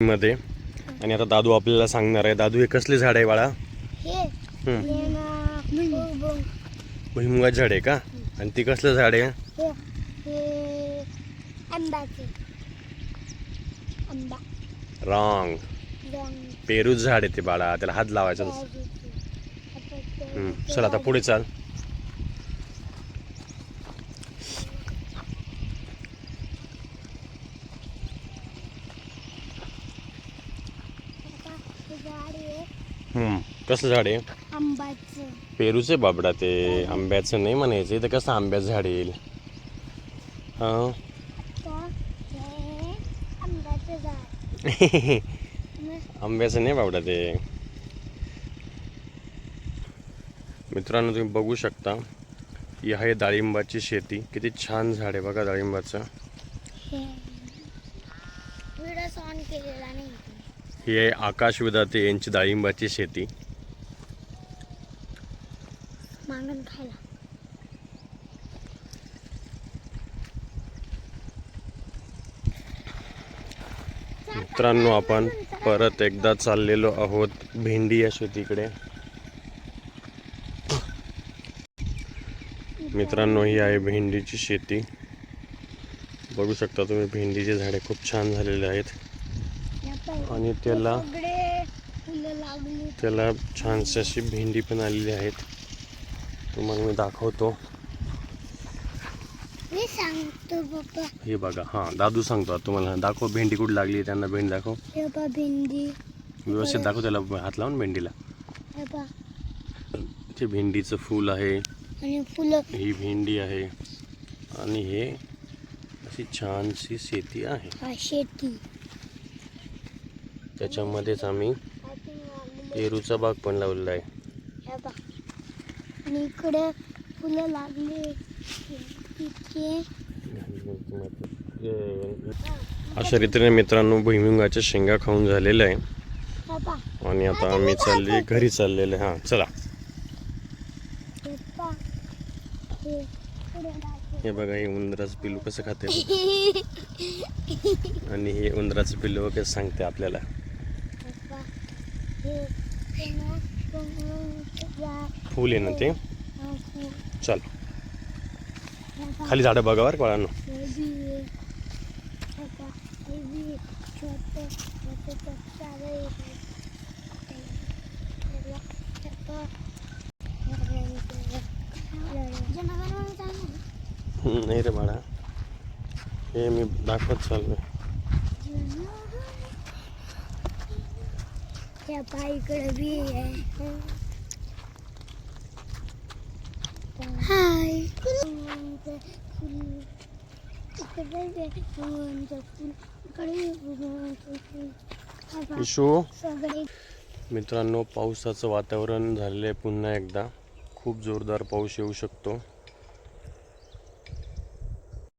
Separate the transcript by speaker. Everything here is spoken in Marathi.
Speaker 1: मध्ये. आणि आता दादू आपल्याला सांगणार आहे. दादू हे कसले झाड आहे बाळा. भुईमुगाचं झाड आहे का? आणि ती कसलं झाड आहे? रॉंग. पेरूच झाड आहे ते बाळा. त्याला हात लावायचा. चल आता पुढे चाल.
Speaker 2: झाड आहे.
Speaker 1: हम्म. कसलं झाड आहे? पेरूचे बाबडा ते. आंब्याचं नाही म्हणायचं इथं कसं आंब्याचं झाड येईल? हा?
Speaker 2: तर हे आंब्याचं झाड. मग
Speaker 1: आंब्याचं नाही बाबडा ते. मित्रांनो तुम्ही बघू शकता ही आहे डाळिंबाची शेती. किती छान झाड आहे बघा डाळिंबाचं.
Speaker 2: हे. व्हिडिओ ऑन केलेला नाही.
Speaker 1: ही आहे आकाश विधाते यांची डाळिंबाची शेती. मित्रांनो आपण परत एकदा चाललेलो आहोत भेंडी या शेतीकडे. मित्रांनो ही आहे भेंडीची शेती. बघू शकता तुम्ही भेंडीचे झाडे खूप छान झालेले आहेत. आणि त्याला त्याला छानशी अशी भेंडी पण आलेली आहेत. तुम्हाला मी दाखवतो.
Speaker 2: मी सांगतो पप्पा
Speaker 1: हे बघा हां दादू सांगतो तुम्हाला. दाखव भेंडी कुठे लागली त्यांना भेंडी दाखव.
Speaker 2: भेंडी.
Speaker 1: व्यवस्थित दाखव त्याला हात लावून भेंडीला. ते भेंडीचं फूल आहे.
Speaker 2: आणि फुलं.
Speaker 1: ही भेंडी आहे. आणि हे अशी छानशी शेती आहे.
Speaker 2: शेती.
Speaker 1: त्याच्यामध्येच आम्ही पेरूचा बाग पण लावलेला आहे.
Speaker 2: इकडे फुलं लागली
Speaker 1: अशा रीतीने मित्रांनो भुईमुगाच्या शेंगा खाऊन झालेल्या आहे. आणि आता आम्ही चालले घरी चाललेले हां चला.
Speaker 2: हे
Speaker 1: बघा हे उंदराचं पिल्लू कसं खाते. आणि हे उंदराचं पिल्लू कसं सांगते आपल्याला
Speaker 2: हे पा हे पुन्हा पुन्हा या-
Speaker 1: फूल आहे ना ते. चल. खाली झाडं बघा बरं बाळांनो. नाही रे बाळा. हे मी दाखवत चाललोय.
Speaker 2: त्या बाईकडे बी आहे. हाय.
Speaker 1: इशू.
Speaker 2: सगळे
Speaker 1: मित्रांनो पावसाचं वातावरण झालेलं आहे पुन्हा एकदा. खूप जोरदार पाऊस येऊ शकतो.